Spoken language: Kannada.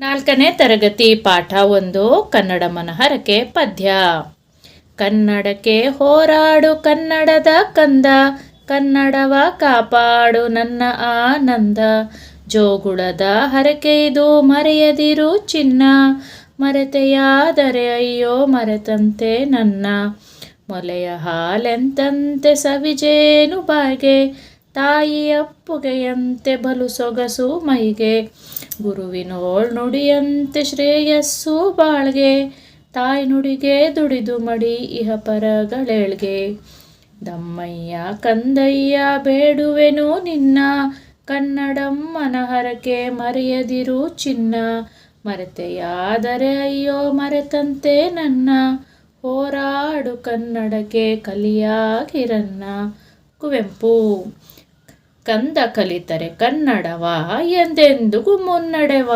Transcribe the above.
ನಾಲ್ಕನೇ ತರಗತಿ ಪಾಠ ಒಂದು, ಕನ್ನಡ ಮನಹರಕೆ ಪದ್ಯ. ಕನ್ನಡಕ್ಕೆ ಹೋರಾಡು, ಕನ್ನಡದ ಕಂದ. ಕನ್ನಡವ ಕಾಪಾಡು ನನ್ನ ಆನಂದ. ಜೋಗುಳದ ಹರಕೆ ಇದು ಮರೆಯದಿರು ಚಿನ್ನ. ಮರೆತೆಯಾದರೆ ಅಯ್ಯೋ ಮರೆತಂತೆ ನನ್ನ. ಮೊಲೆಯ ಹಾಲೆಂತಂತೆ ಸವಿಜೇನು ಬಾಯ್ಗೆ ತಾಯಿ ಅಪ್ಪುಗೆಯಂತೆ ಬಲು ಸೊಗಸು ಮೈಗೆ. ಗುರುವಿನೋಳ್ ನುಡಿಯಂತೆ ಶ್ರೇಯಸ್ಸು ಬಾಳ್ಗೆ. ತಾಯಿ ನುಡಿಗೆ ದುಡಿದು ಮಡಿ ಇಹ ಪರಗಳೇಳ್ಗೆ. ದಮ್ಮಯ್ಯ, ಕಂದಯ್ಯ ಬೇಡುವೆನು ನಿನ್ನ. ಕನ್ನಡಮ್ಮನ ಹರಕೆ ಮರೆಯದಿರು ಚಿನ್ನ. ಮರೆತೆಯಾದರೆ ಅಯ್ಯೋ ಮರೆತಂತೆ ನನ್ನ. ಹೋರಾಡು ಕನ್ನಡಕ್ಕೆ ಕಲಿಯಾಗಿರನ್ನ ಕುವೆಂಪು ಕಂದ ಕಲಿತರೆ ಕನ್ನಡವ ಎಂದೆಂದಿಗೂ ಮುನ್ನಡೆವ.